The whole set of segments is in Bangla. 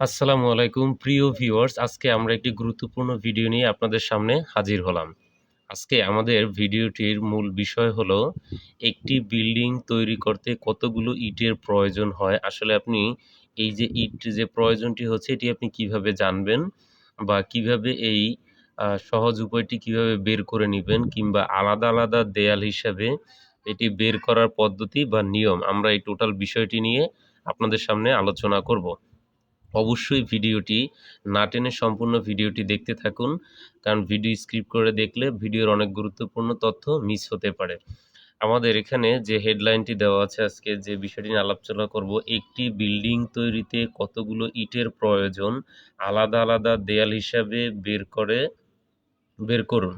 আসসালামু আলাইকুম, প্রিয় ভিউয়ার্স আজকে আমরা একটি গুরুত্বপূর্ণ ভিডিও নিয়ে আপনাদের সামনে হাজির হলাম। আজকে আমাদের ভিডিওটির মূল বিষয় হলো, একটি বিল্ডিং তৈরি করতে কতগুলো ইটের প্রয়োজন হয়। আসলে আপনি এই যে ইট যে প্রয়োজনটি হচ্ছে, এটি আপনি কীভাবে জানবেন বা কীভাবে এই সহজ উপায়টি কীভাবে বের করে নেবেন কিংবা আলাদা আলাদা দেয়াল হিসাবে এটি বের করার পদ্ধতি বা নিয়ম, আমরা এই টোটাল বিষয়টি নিয়ে আপনাদের সামনে আলোচনা করব। অবশ্যই ভিডিওটি না টেনে সম্পূর্ণ ভিডিওটি দেখতে থাকুন, কারণ ভিডিও স্ক্রিপ্ট করে দেখলে ভিডিওর অনেক গুরুত্বপূর্ণ তথ্য মিস হতে পারে। আমাদের এখানে যে হেডলাইনটি দেওয়া আছে আজকে, যে বিষয়টি নিয়ে আলোচনা করব, একটি বিল্ডিং তৈরিতে কতগুলো ইটের প্রয়োজন, আলাদা আলাদা দেয়াল হিসাবে বের করে, বের করুন।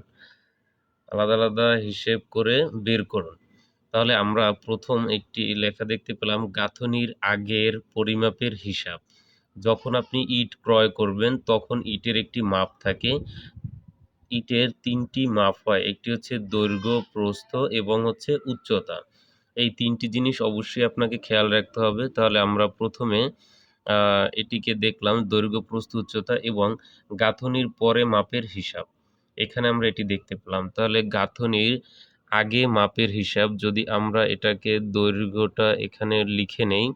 আলাদা আলাদা হিসেব করে বের করুন। তাহলে আমরা প্রথম একটি লেখা দেখতে পেলাম, গাঁথনির আগের পরিমাপের হিসাব। যখন আপনি ইট ক্রয় করবেন, তখন ইটের একটি মাপ থাকে। ইটের তিনটি মাপ হয়, একটি হচ্ছে দৈর্ঘ্য, প্রস্থ এবং হচ্ছে উচ্চতা। এই তিনটি জিনিস অবশ্যই আপনাকে খেয়াল রাখতে হবে। তাহলে আমরা প্রথমে এটিকে দেখলাম, দৈর্ঘ্য, প্রস্থ, উচ্চতা এবং গাঁথনির পরে মাপের হিসাব। এখানে আমরা এটি দেখতে পেলাম। তাহলে গাঁথনির আগে মাপের হিসাব, যদি আমরা এটাকে দৈর্ঘ্যটা এখানে লিখে নেই,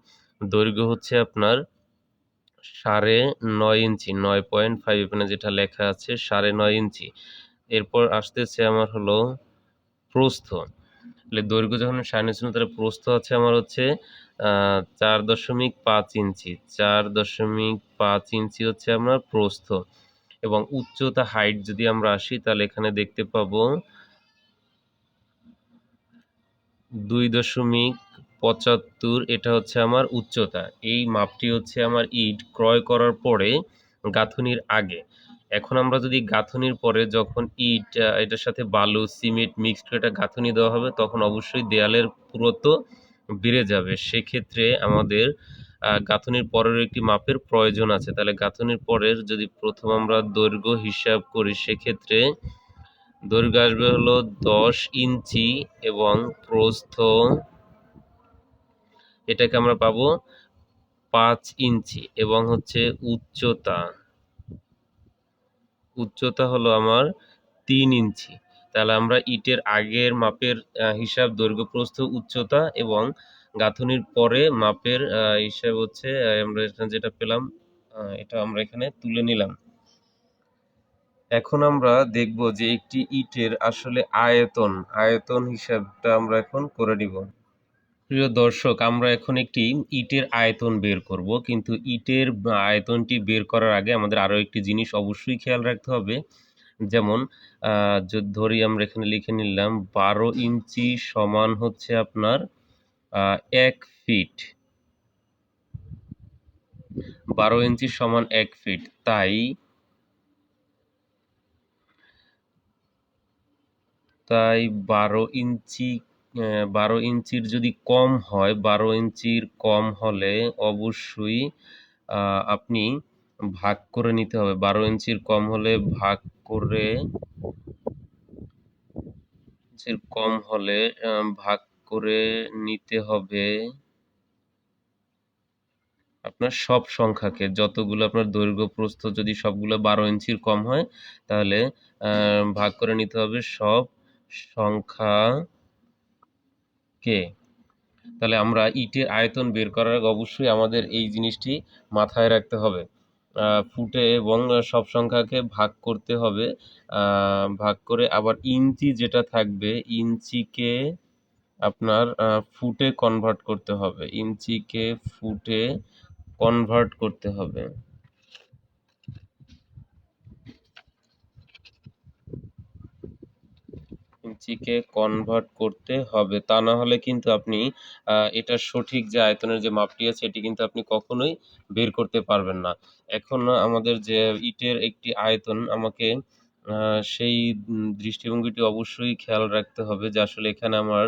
দৈর্ঘ্য হচ্ছে আপনার সাড়ে নয় ইঞ্চি, নয় পয়েন্ট ফাইভ এখানে যেটা লেখা আছে, সাড়ে নয় ইঞ্চি। এরপর আসতেছে আমার হলো প্রস্থ। তাহলে দৈর্ঘ্য যখন সাড়ে নয় তাহলে প্রস্থ আছে আমার হচ্ছে চার দশমিক পাঁচ ইঞ্চি। চার দশমিক পাঁচ ইঞ্চি হচ্ছে আমার প্রস্থ। এবং উচ্চতা হাইট যদি আমরা আসি, তাহলে এখানে দেখতে পাবো, দুই দশমিক পঁচাত্তর, এটা হচ্ছে আমার উচ্চতা। এই মাপটি হচ্ছে আমার ইট। ক্রয় করার পরে গাঁথনির আগে। এখন আমরা যদি গাঁথনির পরে যখন ইট এটার সাথে বালু, সিমেন্ট মিক্সড করে এটা গাঁথনি দেওয়া হবে, তখন অবশ্যই দেয়ালের পুরুত্ব বেড়ে যাবে। সেক্ষেত্রে আমাদের গাঁথনির পরের একটি মাপের প্রয়োজন আছে। তাহলে গাঁথনির পরের যদি প্রথম আমরা দৈর্ঘ্য হিসাব করি, সেক্ষেত্রে দৈর্ঘ্য আসবে হলো দশ ইঞ্চি এবং প্রস্থ এটাকে আমরা পাবো পাঁচ ইঞ্চি এবং হচ্ছে উচ্চতা। উচ্চতা হলো আমার তিন ইঞ্চি। তাহলে আমরা ইটের আগের মাপের হিসাব, দৈর্ঘ্য, প্রস্থ, উচ্চতা এবং গাঁথনির পরে মাপের হিসাব হচ্ছে আমরা এখানে যেটা পেলাম এটা আমরা এখানে তুলে নিলাম। এখন আমরা দেখব যে একটি ইটের আসলে আয়তন আয়তন হিসাবটা আমরা এখন করে নিব। প্রিয় দর্শক, আমরা এখন একটি ইটের আয়তন বের করব। কিন্তু ইটের আয়তনটি বের করার আগে আমাদের আরও একটি জিনিস অবশ্যই খেয়াল রাখতে হবে। যেমন ধরি আমরা এখানে লিখে নিলাম, বারো ইঞ্চি সমান হচ্ছে আপনার এক ফিট। বারো ইঞ্চি সমান এক ফিট। তাই তাই বারো ইঞ্চি বারো ইঞ্চির যদি কম হয়, বারো ইঞ্চির কম হলে অবশ্যই আপনি ভাগ করে নিতে হবে। বারো ইঞ্চির কম হলে ভাগ করে, ইঞ্চির কম হলে ভাগ করে নিতে হবে আপনার সব সংখ্যাকে। যতগুলো আপনার দৈর্ঘ্য প্রস্থ যদি সবগুলো বারো ইঞ্চির কম হয়, তাহলে ভাগ করে নিতে হবে সব সংখ্যাকে তাহলে আমরা ইটের আয়তন বের করার আগে অবশ্যই আমাদের এই জিনিসটি মাথায় রাখতে হবে। ফুটে এবং সব সংখ্যাকে ভাগ করতে হবে। ভাগ করে আবার ইঞ্চি যেটা থাকবে, ইঞ্চিকে আপনার ফুটে কনভার্ট করতে হবে। ইঞ্চিকে ফুটে কনভার্ট করতে হবে। ইঞ্চিকে কনভার্ট করতে হবে, তা না হলে কিন্তু আপনি এটার সঠিক যে আয়তনের যে মাপটি আছে, এটি কিন্তু আপনি কখনোই বের করতে পারবেন না। এখন আমাদের যে ইটের একটি আয়তন, আমাকে সেই দৃষ্টিভঙ্গিটি অবশ্যই খেয়াল রাখতে হবে যে আসলে এখানে আমার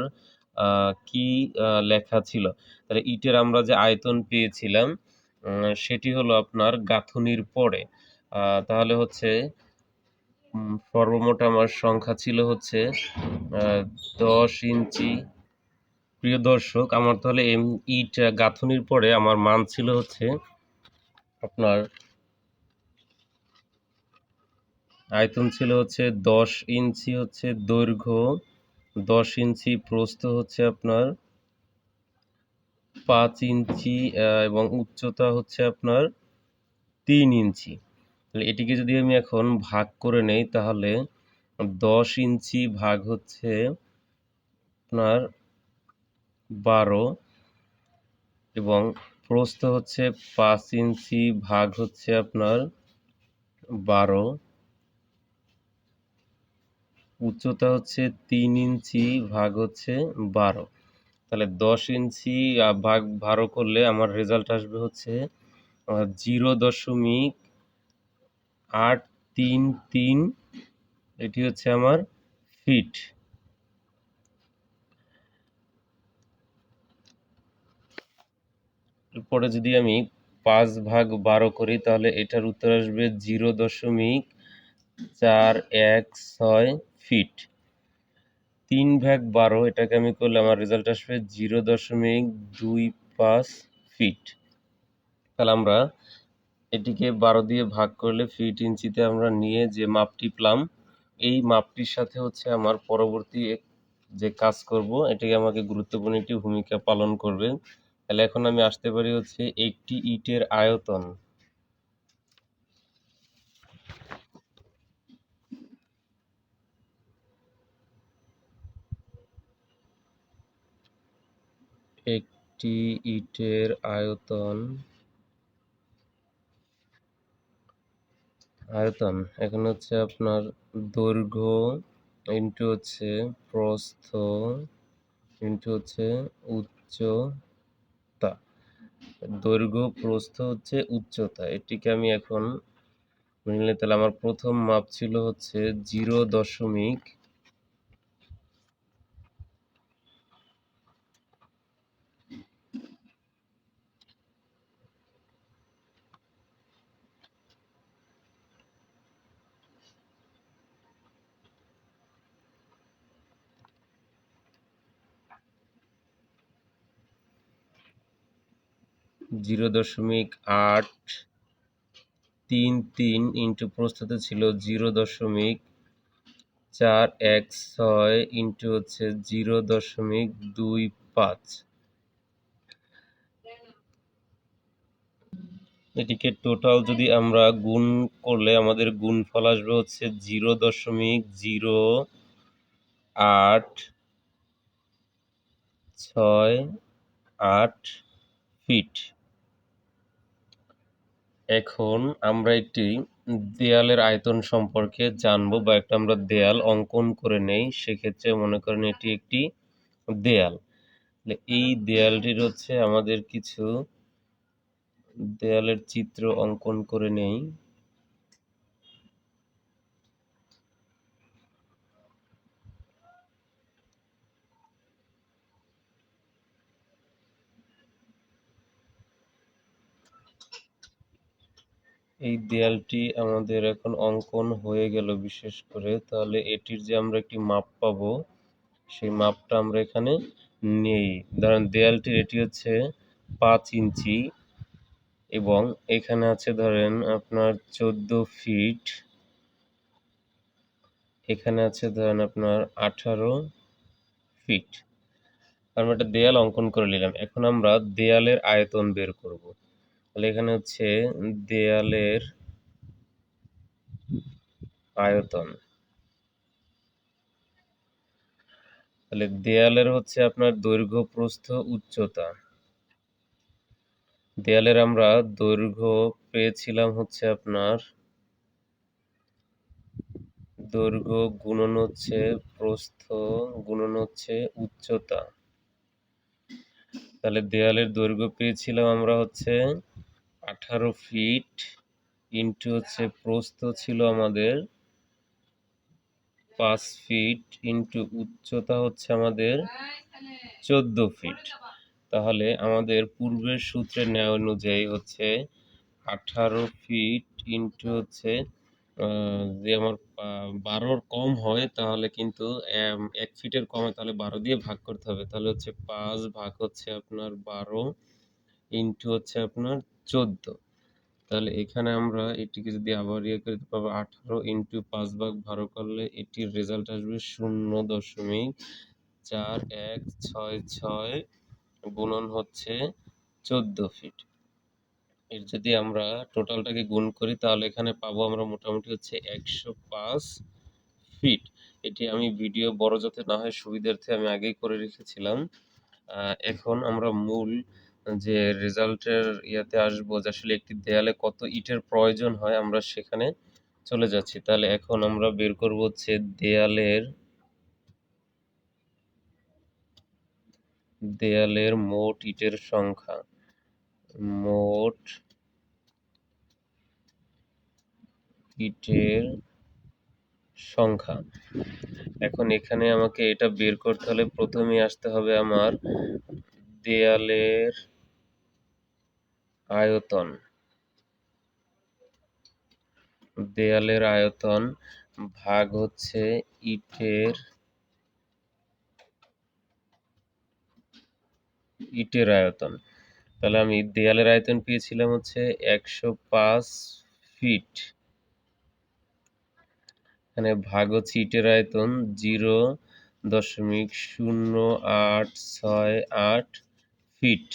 কি লেখা ছিল। তাহলে ইটের আমরা যে আয়তন পেয়েছিলাম সেটি হলো আপনার গাঁথুনির পরে। তাহলে হচ্ছে সর্বমোট আমার সংখ্যা ছিল হচ্ছে দশ ইঞ্চি। প্রিয় দর্শক, আমার তাহলে এম ইট গাঁথনির পরে আমার মান ছিল হচ্ছে আপনার, আয়তন ছিল হচ্ছে দশ ইঞ্চি হচ্ছে দৈর্ঘ্য, দশ ইঞ্চি প্রস্থ হচ্ছে আপনার পাঁচ ইঞ্চি এবং উচ্চতা হচ্ছে আপনার তিন ইঞ্চি। তাহলে এটিকে যদি আমি এখন ভাগ করে নেই, তাহলে দশ ইঞ্চি ভাগ হচ্ছে আপনার বারো এবং প্রস্থ হচ্ছে পাঁচ ইঞ্চি ভাগ হচ্ছে আপনার বারো। উচ্চতা হচ্ছে তিন ইঞ্চি ভাগ হচ্ছে বারো। তাহলে দশ ইঞ্চি ভাগ বারো করলে আমার রেজাল্ট আসবে হচ্ছে জিরো দশমিক আট তিন তিন, এটি হচ্ছে আমার ফিট। এরপরে যদি আমি পাঁচ ভাগ বারো করি, তাহলে এটার উত্তর আসবে জিরো দশমিক চার এক ছয় ফিট। তিন ভাগ বারো, এটাকে আমি করলে আমার রেজাল্ট আসবে জিরো দশমিক দুই পাঁচ ফিট। তাহলে আমরা এটিকে বারো দিয়ে ভাগ করলে ফিট ইঞ্চিতে আমরা নিয়ে যে মাপটি পেলাম, এই মাপটির সাথে হচ্ছে আমার পরবর্তী যে কাজ করব এটাকে আমাকে গুরুত্বপূর্ণ একটি ভূমিকা পালন করবে। তাহলে এখন আমি আসতে পারি হচ্ছে একটি ইটের আয়তন। একটি ইটের আয়তন আয়তন, এখানে হচ্ছে আপনার দৈর্ঘ্য ইন্টু হচ্ছে প্রস্থ ইন্টু হচ্ছে উচ্চতা। দৈর্ঘ্য, প্রস্থ হচ্ছে উচ্চতা। এটিকে আমি এখন নিলে তাহলে আমার প্রথম মাপ ছিল হচ্ছে জিরো দশমিক জিরো দশমিক আট তিন তিন ইন্টু প্রস্তুত ছিল জিরো দশমিক চার এক ছয় ইন্টু হচ্ছে জিরো দশমিক দুই পাঁচ। এটিকে টোটাল যদি আমরা গুণ করলে আমাদের গুণফল আসবে হচ্ছে জিরো দশমিক জিরো আট ছয় আট ফিট। এখন আমরা একটি দেয়ালের আয়তন সম্পর্কে জানব বা একটা আমরা দেয়াল অঙ্কন করে নেই, সেক্ষেত্রে মনে করেন এটি একটি দেয়াল। এই দেয়ালটির হচ্ছে আমাদের কিছু দেয়ালের চিত্র অঙ্কন করে নেই। এই দেয়ালটি আমাদের এখন অঙ্কন হয়ে গেল বিশেষ করে। তাহলে এটির যে আমরা একটি মাপ পাবো, সেই মাপটা আমরা এখানে নেই। ধরেন দেয়ালটির এটি হচ্ছে পাঁচ ইঞ্চি এবং এখানে আছে ধরেন আপনার চোদ্দ ফিট। এখানে আছে ধরেন আপনার আঠারো ফিট। আমরা একটা দেয়াল অঙ্কন করে নিলাম। এখন আমরা দেয়ালের আয়তন বের করব। তাহলে এখানে হচ্ছে দেয়ালের আয়তন। তাহলে দেয়ালের হচ্ছে আপনার দৈর্ঘ্য প্রস্থ উচ্চতা। দেয়ালের আমরা দৈর্ঘ্য পেয়েছিলাম হচ্ছে আপনার দৈর্ঘ্য গুণন হচ্ছে প্রস্থ, গুণন হচ্ছে উচ্চতা। তাহলে দেয়ালের দৈর্ঘ্য পেয়েছিলাম আমরা হচ্ছে আঠারো ফিট ইন্টু হচ্ছে প্রস্থ ছিল আমাদের। পাঁচ ফিট ইন্টু উচ্চতা হচ্ছে আমাদের চোদ্দ ফিট তাহলে আমাদের পূর্বের সূত্রে নেওয়া অনুযায়ী হচ্ছে আঠারো ফিট ইন্টু হচ্ছে যে আমার বারোর কম হয় তাহলে কিন্তু এক ফিটের কম তাহলে বারো দিয়ে ভাগ করতে হবে। তাহলে হচ্ছে পাঁচ ভাগ হচ্ছে আপনার বারো ইন্টু হচ্ছে আপনার চোদ্দ। তাহলে এখানে আমরা এটিকে যদি আবার ইয়ে করি পাবো, আঠারো ইন্টু পাঁচ ভাগ বারো করলে এটির রেজাল্ট আসবে শূন্য দশমিক চার এক ছয় ছয় গুণন হচ্ছে চোদ্দ ফিট এর যদি আমরা টোটালটাকে গুণ করি, তাহলে এখানে পাবো আমরা মোটামুটি হচ্ছে একশো পাঁচ ফিট এটি আমি ভিডিও বড় যাতে না হয়, সুবিধার্থে আমি আগেই করে রেখেছিলাম। এখন আমরা মূল যে রেজাল্টের ইয়াতে আসব যে আসলে একটি দেয়ালে কত ইটের প্রয়োজন হয়, আমরা সেখানে চলে যাচ্ছি। তাহলে এখন আমরা বের করব হচ্ছে দেয়ালের দেয়ালের মোট ইটের সংখ্যা। মোট ইটের সংখ্যা। এখন এখানে আমাকে এটা বের করতে হলে প্রথমে আসতে হবে আমার দেয়ালের আয়তন। দেয়ালের আয়তন ভাগ হচ্ছে ইটের ইটের আয়তন। তাহলে আমি দেয়ালের আয়তন পেয়েছিলাম হচ্ছে একশো পাঁচ ফিট। এখানে ভাগ হচ্ছে ইটের আয়তন জিরো দশমিক শূন্য আট ছয় আট ফিট।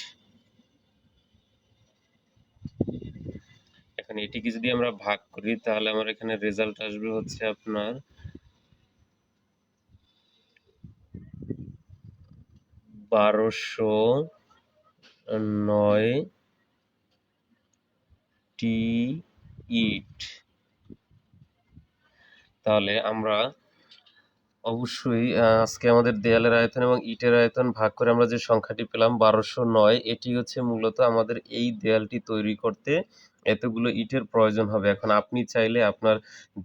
এখন এটিকে যদি আমরা ভাগ করি, তাহলে আমার এখানে রেজাল্ট আসবে হচ্ছে আপনার বারোশো নয় টি ইট। তাহলে আমরা অবশ্যই আজকে আমাদের দেয়ালের আয়তন এবং ইটের আয়তন ভাগ করে আমরা যে সংখ্যাটি পেলাম বারোশো নয়, এটি হচ্ছে মূলত আমাদের এই দেয়ালটি তৈরি করতে এতগুলো ইটের প্রয়োজন হবে। এখন আপনি চাইলে আপনার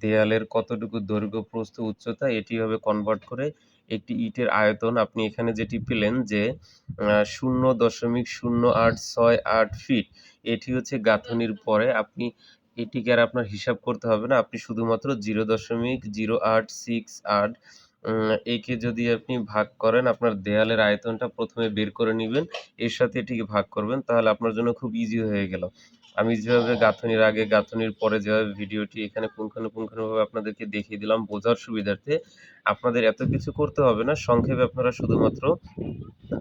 দেয়ালের কতটুকু দৈর্ঘ্য, প্রস্থ, উচ্চতা, এটি হবে কনভার্ট করে একটি ইটের আয়তন আপনি এখানে যেটি পেলেন যে শূন্য দশমিক শূন্য আট ছয় আট ফিট এটি হচ্ছে গাঁথনির পরে আপনি এটিকে আর আপনার হিসাব করতে হবে না। আপনি শুধুমাত্র জিরো দশমিক জিরো আট সিক্স আট একে যদি আপনি ভাগ করেন, আপনার দেয়ালের আয়তনটা প্রথমে বের করে নেবেন, এর সাথে এটিকে ভাগ করবেন, তাহলে আপনার জন্য খুব ইজি হয়ে গেল। আমি যেভাবে গাঁথনির আগে, গাঁথনির পরে যেভাবে ভিডিওটি এখানে পুঙ্খানুপুঙ্খানুভাবে আপনাদেরকে দেখিয়ে দিলাম বোঝার সুবিধার্থে, আপনাদের এত কিছু করতে হবে না। সংক্ষেপে আপনারা শুধুমাত্র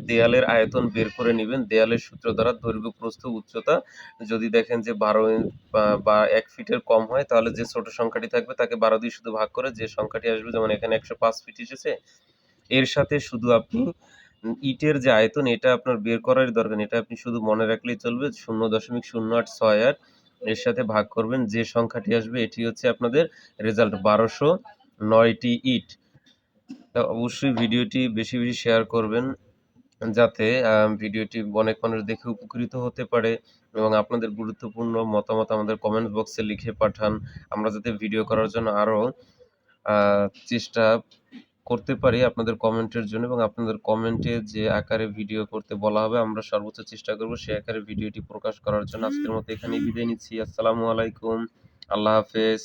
দেয়ালের আয়তন বের করে নেবেন। দেয়ালের সূত্র দ্বারা দৈর্ঘ্য, প্রস্থ, উচ্চতা। যদি দেখেন যে বারো বা- এক ফিটের কম হয়, তাহলে যে ছোট সংখ্যাটি থাকবে তাকে বারো দিয়ে শুধু ভাগ করে যে সংখ্যাটি আসবে, যেমন এখানে একশো পাঁচ ফিট এসেছে, এর সাথে শুধু আপনি ইটের যে আয়তন, এটা আপনার বের করার দরকার এটা আপনি শুধু মনে রাখলেই চলবে, শূন্য দশমিক শূন্য আট ছয় আট এর সাথে ভাগ করবেন। যে সংখ্যাটি আসবে, এটি হচ্ছে আপনাদের রেজাল্ট বারোশো নয়টি ইট। অবশ্যই ভিডিওটি বেশি বেশি শেয়ার করবেন, যাতে ভিডিওটি অনেক মানুষ দেখে উপকৃত হতে পারে এবং আপনাদের গুরুত্বপূর্ণ মতামত আমাদের কমেন্ট বক্সে লিখে পাঠান। আমরা যাতে ভিডিও করার জন্য আরও চেষ্টা করতে পারি আপনাদের কমেন্টের জন্য এবং আপনাদের কমেন্টে যে আকারে ভিডিও করতে বলা হবে আমরা সর্বোচ্চ চেষ্টা করব সেই আকারে ভিডিওটি প্রকাশ করার জন্য। আজকের মতো এখানেই বিদায় নিচ্ছি। আসসালামু আলাইকুম। আল্লাহ হাফেজ।